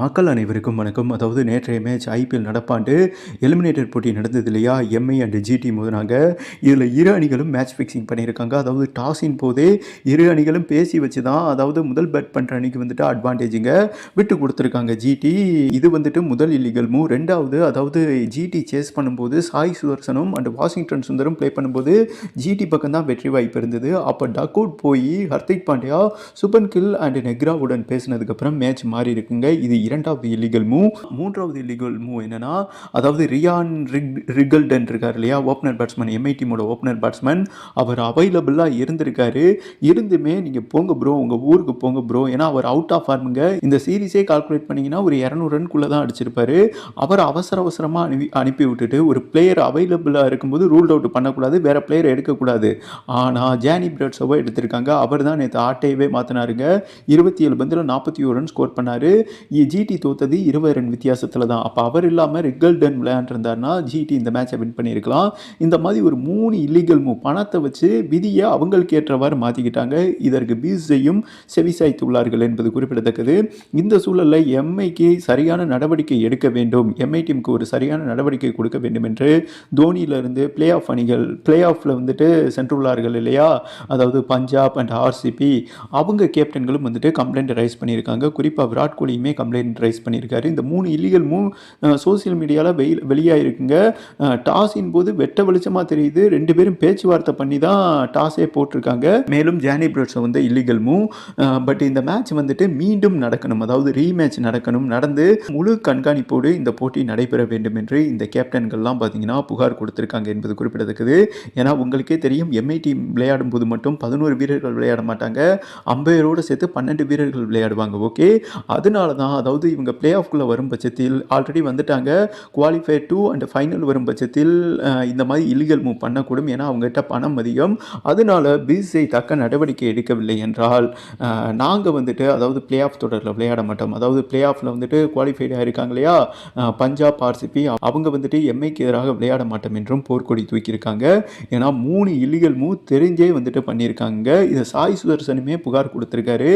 மக்கள் அனைவருக்கும் வணக்கம். அதாவது நேற்றைய மேட்ச் ஐபிஎல் நடப்பாண்டு எலிமினேட்டர் போட்டி நடந்தது இல்லையா? எம்ஐ அண்ட் ஜிடி மோதினாங்க இதில் இரு அணிகளும் மேட்ச் ஃபிக்ஸிங் பண்ணியிருக்காங்க. அதாவது டாஸின் போதே இரு அணிகளும் பேசி வச்சு தான் அதாவது முதல் பேட் பண்ணுற அணிக்கு வந்துட்டு அட்வான்டேஜுங்க விட்டு கொடுத்துருக்காங்க ஜிடி இது வந்துட்டு முதல் இல்லீகல் மூவ் ரெண்டாவது அதாவது ஜிடி சேஸ் பண்ணும்போது சாய் சுதர்சனும் அண்ட் வாஷிங்டன் சுந்தரும் ப்ளே பண்ணும்போது ஜிடி பக்கம் தான் வெற்றி வாய்ப்பு இருந்தது. அப்போ டக் அவுட் போய் ஹர்திக் பாண்டியா சுபன் கில் அண்ட் நெக்ராவுடன் பேசினதுக்கப்புறம் மேட்ச் மாறி இருக்குங்க. இது இரண்டாவது இல்லீகல் மூவ் மூன்றாவது இல்லீகல் மூவ் என்னன்னா அதாவது ரியான் ரிக் ரிகல்டன் இருக்கார் இல்லையா ஓப்பனர் பேட்ஸ்மேன் எம்ஐ டீமோட ஓப்பனர் பேட்ஸ்மேன் அவர் அவைலபிளாக இருந்திருக்காரு. இருந்துமே நீங்கள் போங்க ப்ரோ உங்கள் ஊருக்கு போங்க ப்ரோ ஏன்னா அவர் அவுட் ஆஃப் ஃபார்முங்க இந்த சீரீஸே கால்குலேட் பண்ணிங்கன்னா ஒரு இரநூறு ரன்குள்ளே தான் அடிச்சிருப்பாரு. அவர் அவசர அவசரமாக அனுப்பி அனுப்பி விட்டுட்டு ஒரு பிளேயர் அவைலபிளாக இருக்கும்போது ரூல் அவுட் பண்ணக்கூடாது வேறு பிளேயர் எடுக்கக்கூடாது. ஆனால் ஜானி பிரட்ஸோவை எடுத்திருக்காங்க. அவர் தான் நேற்று ஆட்டையவே மாற்றினாருங்க இருபத்தி ஏழு பந்தில் நாற்பத்தி ஒரு ரன் ஸ்கோர் பண்ணார். ஜிடி தோத்தது இருபது ரன் வித்தியாசத்தில் தான் அப்போ அவர் இல்லாமல் ரிகல்டன் விளையாண்டுருந்தாருன்னா ஜிடி இந்த மேட்சை வின் பண்ணியிருக்கலாம். இந்த மாதிரி ஒரு மூணு இல்லீகல் மூவ் பணத்தை வச்சு விதியை அவங்களுக்கு ஏற்றவாறு மாற்றிக்கிட்டாங்க இதற்கு பீஸையும் செவிசாய்த்துள்ளார்கள் என்பது குறிப்பிடத்தக்கது. இந்த சூழலில் எம்ஐக்கு சரியான நடவடிக்கை எடுக்க வேண்டும். எம்ஐ டீமுக்கு ஒரு சரியான நடவடிக்கை கொடுக்க வேண்டும் என்று தோனியிலிருந்து பிளே ஆஃப் அணிகள் பிளே ஆஃபில் வந்துட்டு சென்றுள்ளார்கள் இல்லையா? அதாவது பஞ்சாப் அண்ட் ஆர்சிபி அவங்க கேப்டன்களும் வந்துட்டு கம்ப்ளைண்ட் ரைஸ் பண்ணியிருக்காங்க. குறிப்பாக விராட் கோலியுமே கம்ப்ளைண்ட் ரைஸ் பண்ணியிருக்காரு. இந்த மூணு இல்லீகல் மூவ் சோசியல் மீடியாவில் வெயில் வெளியாகிருக்குங்க டாஸின் போது வெட்ட வெளிச்சமாக தெரியுது. ரெண்டு பேரும் பேச்சுவார்த்தை பண்ணி தான் டாஸே போட்டிருக்காங்க. மேலும் ஜானி பிரோட்ஸை வந்து இல்லீகல் மூவ் பட் இந்த மேட்ச் வந்துட்டு மீண்டும் நடக்கணும். அதாவது ரீமேட்ச் நடக்கணும். நடந்து முழு கண்காணிப்போடு இந்த போட்டி நடைபெற வேண்டும் என்று இந்த கேப்டன்கள்லாம் பார்த்தீங்கன்னா புகார் கொடுத்துருக்காங்க என்பது குறிப்பிடத்தக்கது. ஏன்னா உங்களுக்கே தெரியும் எம்ஐ டீம் விளையாடும் போது மட்டும் பதினோரு வீரர்கள் விளையாட மாட்டாங்க. அம்பையரோடு சேர்த்து பன்னெண்டு வீரர்கள் விளையாடுவாங்க. ஓகே அதனால தான் அதாவது இவங்க பிளே ஆஃப்குள்ளே வரும் பட்சத்தில் ஆல்ரெடி வந்துட்டாங்க. குவாலிஃபை டூ அண்ட் ஃபைனல் வரும் பட்சத்தில் இந்த மாதிரி இல்லீகல் மூவ் பண்ணக்கூடும் ஏன்னா அவங்ககிட்ட பணம் அதிகம். அதனால பிசிஐ தக்க நடவடிக்கை எடுக்கவில்லை என்றால் நாங்கள் வந்துட்டு அதாவது பிளே ஆஃப் தொடரில் விளையாட மாட்டோம். அதாவது பிளே ஆஃபில் வந்துட்டு குவாலிஃபைடாக இருக்காங்க இல்லையா? பஞ்சாப் ஆர்சிபி அவங்க வந்துட்டு எம்ஐக்கு எதிராக விளையாட மாட்டோம் என்றும் போர்க்கொடி தூக்கியிருக்காங்க. ஏன்னா மூணு இல்லீகல் மூவ் தெரிஞ்சே வந்துட்டு பண்ணியிருக்காங்க. இதை சாய் சுதர்சனுமே புகார் கொடுத்துருக்காரு.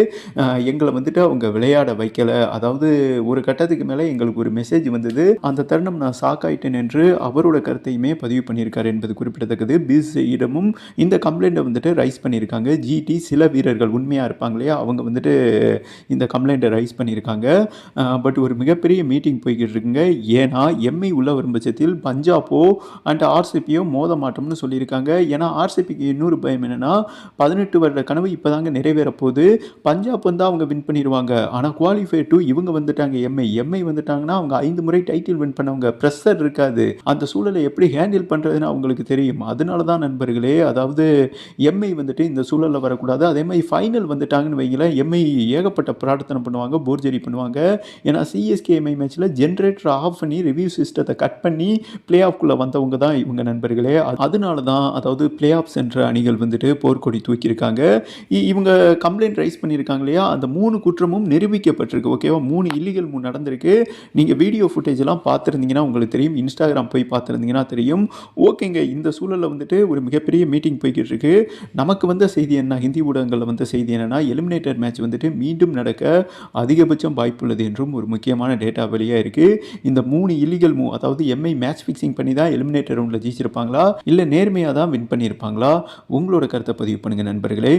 எங்களை வந்துட்டு அவங்க விளையாட வைக்கலை. அதாவது ஒரு கட்டத்துக்கு மேலே எங்களுக்கு ஒரு மெசேஜ் வந்தது. அந்த தருணம் நான் சாக்காயிட்டேன் என்று அவரோட கருத்தையுமே பதிவு பண்ணியிருக்காரு என்பது குறிப்பிடத்தக்கது. பிசிஐடமும் இந்த கம்ப்ளைண்ட்டை வந்துட்டு ரைஸ் பண்ணியிருக்காங்க. ஜிடி சில வீரர்கள் உண்மையாக இருப்பாங்க இல்லையா? அவங்க வந்துட்டு இந்த கம்ப்ளைண்ட்டை ரைஸ் பண்ணியிருக்காங்க. பட் ஒரு மிகப்பெரிய மீட்டிங் போய்கிட்டு இருக்குங்க. ஏன்னா எம்ஐ உள்ள வரும் பட்சத்தில் பஞ்சாப்போ அண்ட் ஆர்சிபியோ மோத மாட்டோம்னு சொல்லியிருக்காங்க. ஏன்னா ஆர்சிபிக்கு இன்னொரு பயம் என்னென்னா பதினெட்டு வருட கனவு இப்போ தாங்க நிறைவேற போகுது பஞ்சாப் வந்து அவங்க வின் பண்ணிடுவாங்க. ஆனால் குவாலிஃபை டூ இவங்க வந்துட்டாங்க எம்ஐ எம்ஐ வந்துட்டாங்கன்னா அவங்க ஐந்து முறை டைட்டில் வின் பண்ணவங்க ப்ரெஷர் இருக்காது. அந்த சூழலை எப்படி ஹேண்டில் பண்ணுறதுன்னு அவங்களுக்கு தெரியும். அதனால தான் நண்பர்களே அதாவது எம்ஐ வந்துட்டு இந்த சூழலில் வரக்கூடாது. அதே மாதிரி ஃபைனல் வந்துட்டாங்கன்னு வைங்களேன் எம்ஐ ஏகப்பட்ட பிரார்த்தனை பண்ணுவாங்க போர்ஜரி பண்ணுவாங்க. ஏன்னா சிஎஸ்கே எம்ஐ மேட்ச்சில் ஜென்ரேட்டர் ஆஃப் பண்ணி ரிவ்யூ சிஸ்டத்தை கட் பண்ணி பிளே ஆஃப்குள்ளே வந்தவங்க தான் இவங்க நண்பர்களே. அதனால தான் அதாவது பிளே ஆஃப் சென்ற அணிகள் வந்துட்டு போர்க்கொடி தூக்கியிருக்காங்க. இ- இவங்க கம்ப்ளைண்ட் ரைஸ் பண்ணியிருக்காங்க இல்லையா? அந்த மூணு குற்றமும் நிரூபிக்கப்பட்டிருக்கு ஓகேவா மூணு மூணு இல்லீகல் மூணு நடந்திருக்கு. நீங்கள் வீடியோ ஃபுட்டேஜ்லாம் பார்த்துருந்தீங்கன்னா உங்களுக்கு தெரியும். இன்ஸ்டாகிராம் போய் பார்த்துருந்தீங்கன்னா தெரியும். ஓகேங்க இந்த சூழலில் வந்துட்டு ஒரு மிகப்பெரிய மீட்டிங் போய்கிட்டு இருக்கு நமக்கு வந்த செய்தி என்ன? ஹிந்தி ஊடகங்களில் வந்த செய்தி என்னென்னா எலிமினேட்டர் மேட்ச் வந்துட்டு மீண்டும் நடக்க அதிகபட்சம் வாய்ப்புள்ளது என்றும் ஒரு முக்கியமான டேட்டா வெளியாக இருக்குது இந்த மூணு இல்லீகல் மூ அதாவது எம்ஐ மேட்ச் ஃபிக்ஸிங் பண்ணி தான் எலிமினேட்டர் ரவுண்டில் ஜெயிச்சிருப்பாங்களா? இல்லை நேர்மையாக தான் வின் பண்ணியிருப்பாங்களா உங்களோட கருத்தை பதிவு பண்ணுங்கள் நண்பர்களே.